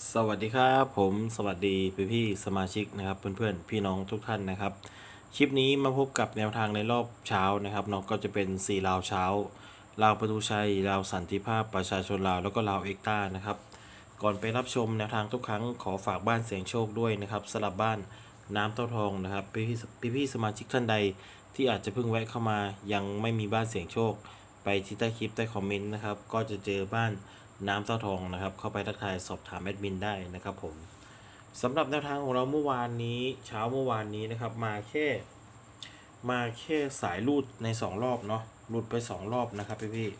สวัสดีครับผมสวัสดีพี่พี่สมาชิกนะครับเพื่อนๆ พี่น้องทุกท่านนะครับ คลิปนี้มาพบกับแนวทางในรอบเช้านะครับเนาะก็จะเป็น4ลาวเช้าลาวประตูชัยลาวสันติภาพประชาชนลาวแล้วก็ลาวเอกต้านะครับ ก่อนไปรับชมแนวทางทุกครั้งขอฝากบ้านเสียงโชคด้วยนะครับสลับบ้านน้ำเต้าทองนะครับพี่พี่พี่สมาชิกท่านใดที่อาจจะเพิ่งแวะเข้ามายังไม่มีบ้านเสียงโชค ไปที่ใต้คลิปใต้คอมเมนต์นะครับก็จะเจอบ้าน น้ำเต้าทองนะครับ เข้าไปทักทายสอบถามแอดมินได้นะครับผมสำหรับแนวทางของเราเมื่อวานนี้เช้าเมื่อวานนี้นะครับมาแค่มาแค่สายรูดในสองรอบเนาะรูดไปสองรอบนะครับพี่พี่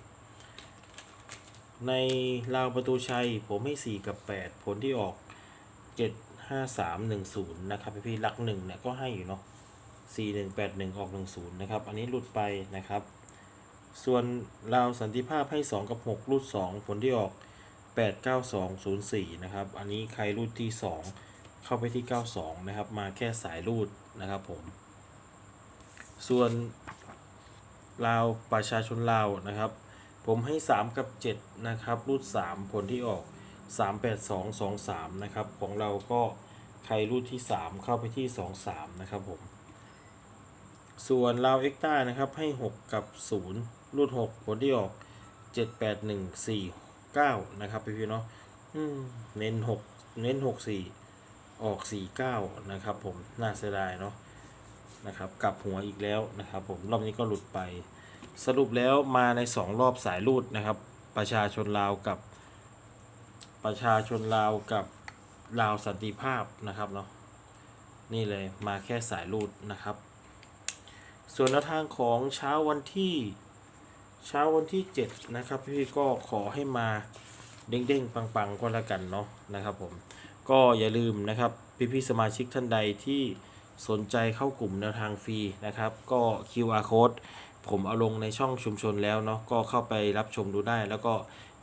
ในราวประตูชัยผมให้ 4 กับ 8 ผลที่ออก 7 5 3 1 0 นะครับพี่พี่หลักหนึ่งเนี่ยก็ให้อยู่เนาะ4 1 8 1 ออก 1 0 นะครับ อันนี้หลุดไปนะครับ ส่วนราวสันติภาพให้ 2 กับ 6 รูด 2 ผลที่ออก 8 9 2 0 4 นะครับ อันนี้ใครรูดที่ 2 เข้าไปที่ 92 นะครับ มาแค่สายรูดนะครับผม ส่วนลาวประชาชนลาวนะครับ ผมให้ 3 กับ 7 นะครับ รูด 3 ผลที่ออก 3 8 2 2 3 นะครับ ของเราก็ใครรูดที่ 3 เข้าไปที่ 2 3 นะครับผม ส่วนลาวเอ็กต้านะครับให้ 6 กับ 0 รูด6ผลที่ออก7 8 1 4 9นะครับพี่พี่เนาะเน้น6เน้น6 4ออก4 9นะครับ ผมน่าเสียดายเนาะนะครับกลับหัวอีกแล้วนะครับ ผมรอบนี้ก็หลุดไป สรุปแล้วมาใน2รอบสายรูดนะครับ ประชาชนลาวกับ ประชาชนลาวกับลาวสันติภาพนะครับเนาะนี่เลยมาแค่สายรูดนะครับ ส่วนแนวทางของเช้าวันที่ เช้าวันที่ 7 นะครับ พี่ก็ขอให้มาเด้งๆ ปังๆ ก็แล้วกันเนาะนะครับผมก็อย่าลืมนะครับพี่ๆสมาชิกท่านใดที่สนใจเข้ากลุ่มแนวทางฟรีนะครับ ก็ QR code ผมเอาลงในช่องชุมชนแล้วเนาะก็เข้าไปรับชมดูได้ แล้วก็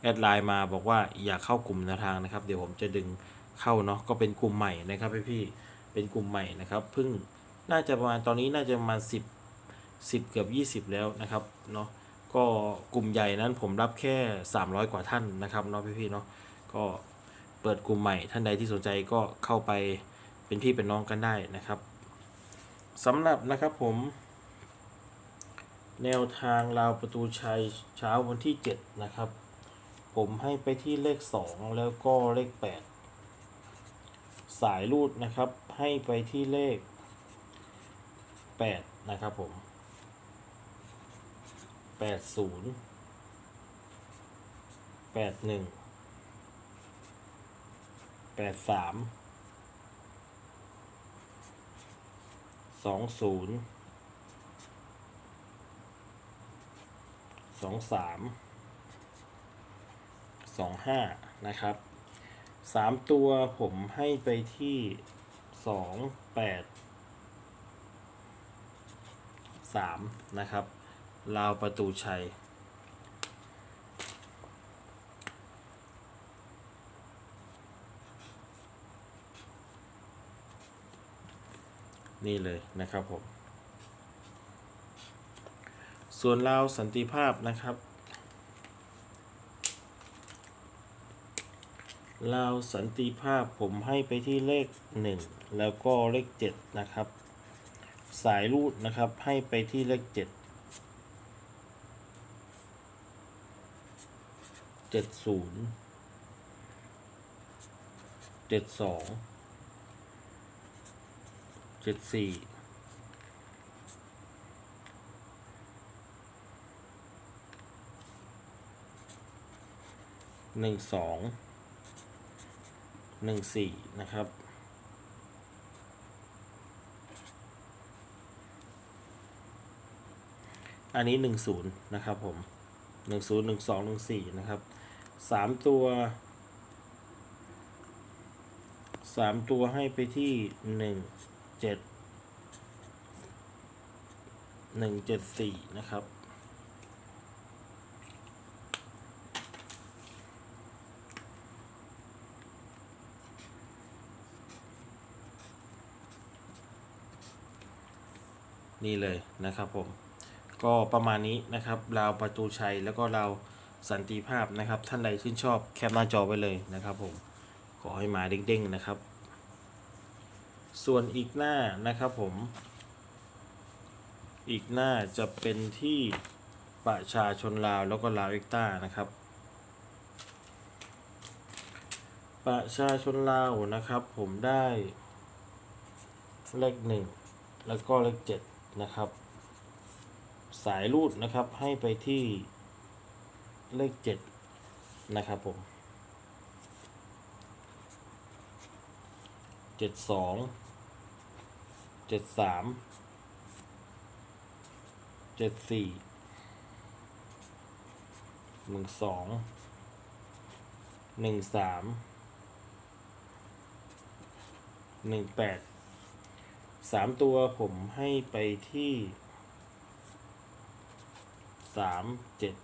แอดไลน์มาบอกว่าอยากเข้ากลุ่มแนวทางนะครับ เดี๋ยวผมจะดึงเข้าเนาะก็เป็นกลุ่มใหม่นะครับพี่ๆเป็นกลุ่มใหม่นะครับเพิ่งน่าจะประมาณตอนนี้น่าจะประมาณ10 10 เกือบ 20 แล้วนะครับเนาะ ก็กลุ่มใหญ่นั้นผมรับแค่ 300 กว่าท่านนะครับเนาะพี่ๆเนาะก็เปิดกลุ่มใหม่ท่านใดที่สนใจก็เข้าไปเป็นพี่เป็นน้องกันได้นะครับสำหรับนะครับผม แนวทางราวประตูชัยเช้าวันที่ 7 นะครับ ผมให้ไปที่เลข 2 แล้วก็เลข 8 สายรูดนะครับให้ไปที่เลข 8 นะครับผม แปดศูนย์แปดหนึ่งแปดสามสองศูนย์สองสามสองห้านะครับสามตัวผมให้ไปที่สองแปดสามนะครับ ลาวประตูชัย นี่เลยนะครับผม ส่วนลาวสันติภาพนะครับลาวสันติภาพผมให้ไปที่เลข 1 แล้วก็เลข 7 นะครับ สายรูดนะครับให้ไปที่เลข 7 เจ็ดศูนย์เจ็ดสองเจ็ดสี่หนึ่งสองหนึ่งสี่นะครับอันนี้หนึ่งศูนย์นะครับผมหนึ่งศูนย์หนึ่งสองหนึ่งสี่นะครับ สามตัวสามตัวให้ไปที่หนึ่งเจ็ดหนึ่งเจ็ดสี่นะครับ นี่เลยนะครับผม ก็ประมาณนี้นะครับราวประตูชัยแล้วก็ราว สันติภาพนะครับ ท่านใดชื่นชอบแคปหน้าจอไว้เลยนะครับผมขอให้มาเด้งๆนะครับ ส่วนอีกหน้านะครับผม อีกหน้าจะเป็นที่ประชาชนลาวแล้วก็ลาวเอกต้านะครับ ประชาชนลาวนะครับ ผมได้เลขหนึ่งแล้วก็เลขเจ็ดนะครับ สายรูดนะครับให้ไปที่ เลขเจ็ดนะครับผมเจ็ดสองเจ็ดสามเจ็ดสี่หนึ่งสองหนึ่งสามหนึ่งแปดสามตัวผมให้ไปที่สามเจ็ด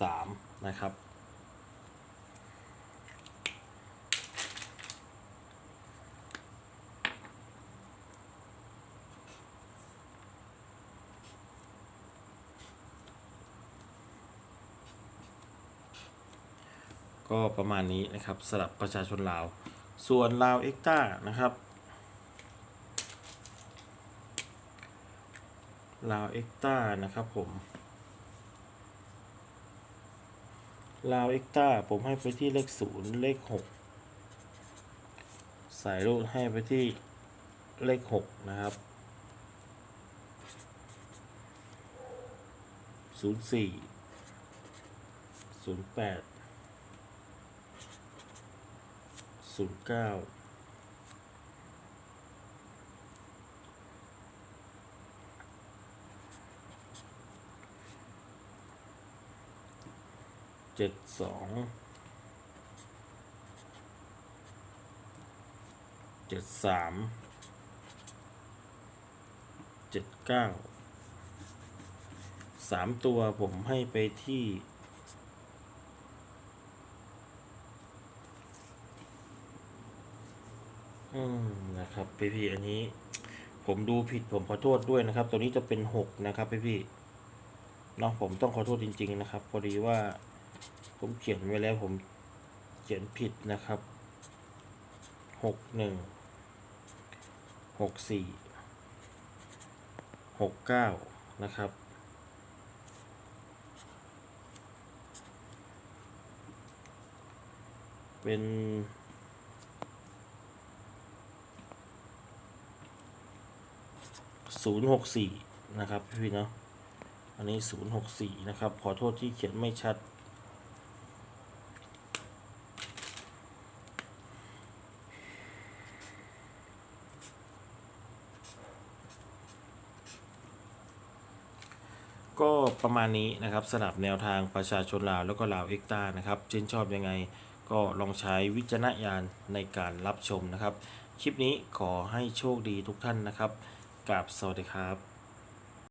สามนะครับ ก็ประมาณนี้นะครับสำหรับประชาชนลาว ส่วนลาวเอ็กต้านะครับลาวเอ็กต้านะครับผม ลาวเอ็กตาผมให้ไปที่เลขศูนย์เลขหกสายรูดให้ไปที่เลขหกนะครับศูนย์สี่ศูนย์แปดศูนย์เก้า เจ็ดสองเจ็ดสามเจ็ดเก้าสามตัวผมให้ไปที่อืมนะครับพี่พี่อันนี้ ผมดูผิดผมขอโทษด้วยนะครับ ตัวนี้จะเป็นหกนะครับพี่พี่เนาะผมต้องขอโทษจริง ๆ นะครับ พอดีว่า ผมเขียนไว้แล้วผมเขียนผิดนะครับหกหนึ่งหกสี่หกเก้านะครับ เป็นศูนย์หกสี่นะครับพี่เนาะ อันนี้ศูนย์หกสี่นะครับ ขอโทษที่เขียนไม่ชัด ก็ประมาณนี้นะครับสลับแนวทางประชาชนลาวแล้วก็ลาวเอ็กตานะครับชื่นชอบยังไงก็ลองใช้วิจารณญาณในการรับชมนะครับ คลิปนี้ขอให้โชคดีทุกท่านนะครับกราบสวัสดีครับ